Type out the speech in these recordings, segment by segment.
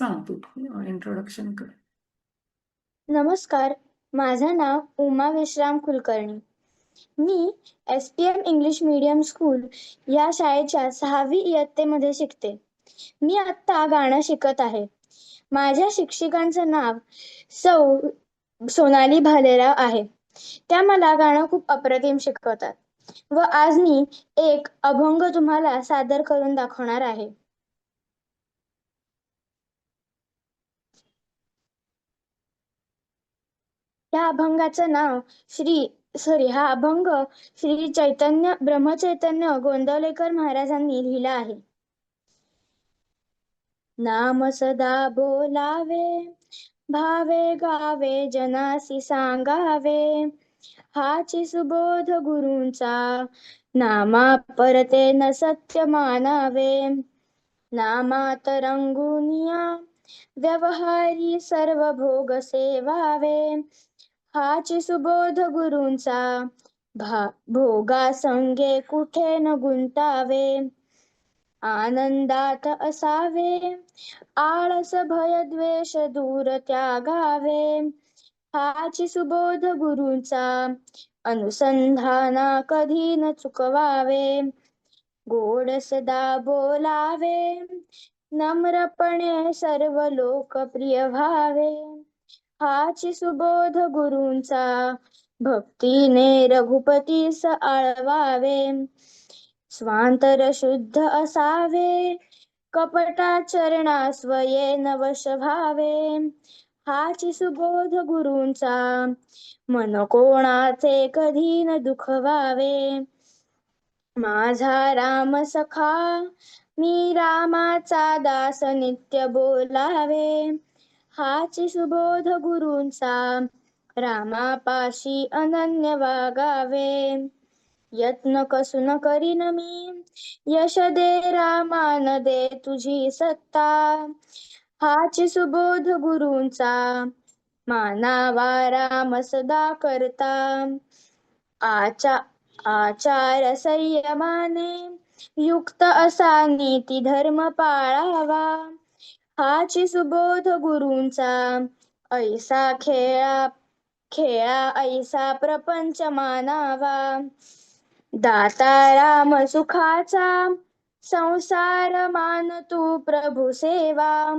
सांग तू इंट्रोडक्शन कर. नमस्कार माझं नाव उमा विश्राम कुलकर्णी. मी S P M English medium school या शाळेच्या सहावी इयत्तेमध्ये शिकते. मी आत्ता गाणं शिकत आहे. माझ्या शिक्षिकांचं नाव सौ सोनाली भालेराव आहे. त्या मला गाणं खूप अप्रतिम शिकवतात. व आज मी एक अभंग तुम्हाला सादर करून दाखवणार आहे. या अभंगाचं नाव श्री सॉरी हा अभंग श्री चैतन्य ब्रह्मचैतन्य गोंदवलेकर महाराजांनी लिहिला आहे. नाम सदा बोलावे भावे गावे जनासी सांगावे. हाची सुबोध गुरूंचा नामा परते न सत्य मानावे. नामात रंगुनिया व्यवहारी सर्व भोग सेवावे. हाची सुबोध गुरूंचा. भा भोगा संगे कुठे न गुंतावे. आनंदात असावे. आळस भय द्वेष दूर त्यागावे. हाची सुबोध गुरूंचा. अनुसंधाना कधी न चुकवावे. गोड सदा बोलावे नम्रपणे सर्व लोकप्रिय व्हावे. हाची सुबोध गुरूंचा. भक्तीने रघुपतीस आळवावे. स्वांतर शुद्ध असावे. कपटाचरणा स्वये नवश भावे हाची सुबोध गुरूंचा. मन कोणाचे कधी न दुखवावे. माझा राम सखा मी रामाचा दास नित्य बोलावे. हाची सुबोध गुरूंचा रामापाशी अनन्य वागावे. यत्न कसून करीन मी यश दे रामान दे तुझी सत्ता. हाची सुबोध गुरूंचा मानावा राम सदा करता. आचा आचार संयमाने युक्त असा नीती धर्म पाळावा. हाची सुबोध गुरूंचा ऐसा खेळा खेळा ऐसा प्रपंच मानावा. दाता राम सुखाचा संसार मान तू प्रभू सेवा.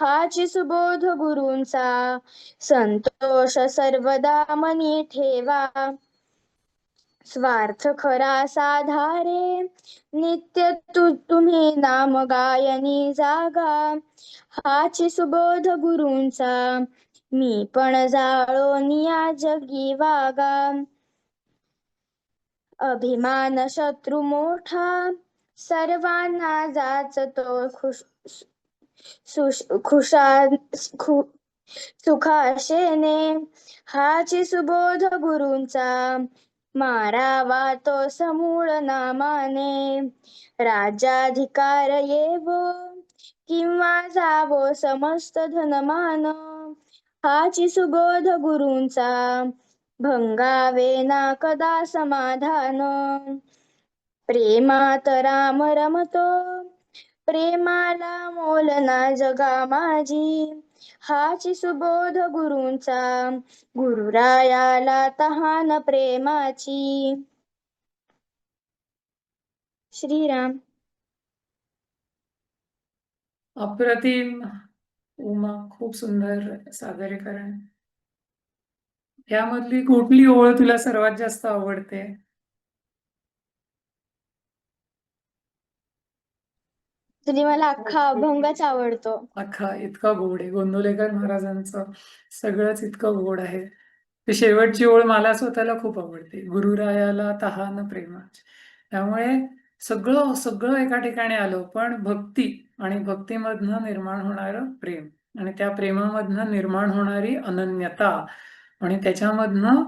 हाची सुबोध गुरूंचा संतोष सर्वदा मनी ठेवा. स्वार्थ खरा साधारे नित्य तू तुम्ही नाम गायनी जागा. हाची सुबोध गुरूंचा मी पण जाळो निया जगी वागा. अभिमान शत्रू मोठा सर्वांना जाच तो खुश सुश खुशा खु सुखाशेने. हाची सुबोध गुरूंचा मारावा तो समूळ नामाने. राजाधिकार येवो किंवा जावो समस्त धनमान. हाची सुबोध गुरूंचा भंगावे ना कदा समाधान. प्रेमात राम रमतो प्रेमाला मोल ना जगा माझी. हाची सुबोध गुरूंचा. गुरुरायाला तहान प्रेमाची. श्रीराम. अप्रतिम उमा खूप सुंदर सादरीकरण. यामधली कुठली ओळ तुला सर्वात जास्त आवडते? तुझी मला अख्खा अभंगच आवडतो. अख्खा इतका गोड आहे. गोंदवलेकर महाराजांचं सगळंच इतकं गोड आहे. ते शेवटची ओळ मला स्वतःला खूप आवडते. गुरुरायाला तहान प्रेमाची त्यामुळे सगळं सगळं एका ठिकाणी आलं पण भक्ती आणि भक्तीमधनं निर्माण होणारं प्रेम आणि त्या प्रेमामधनं निर्माण होणारी अनन्यता आणि त्याच्यामधनं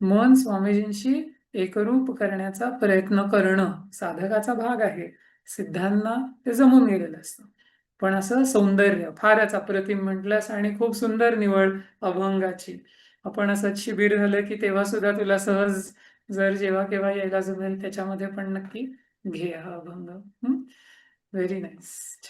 मन स्वामीजींशी एकरूप करण्याचा प्रयत्न करणं साधकाचा भाग आहे. सिद्धांना ते जमून गेलेलं असतं. पण असं सौंदर्य फारच अप्रतिम म्हटलंस आणि खूप सुंदर निवड अभंगाची. आपण असं शिबिर झालं की तेव्हा सुद्धा तुला सहज जर जेव्हा केव्हा यायला जमेल त्याच्यामध्ये पण नक्की घे हा अभंग. Very nice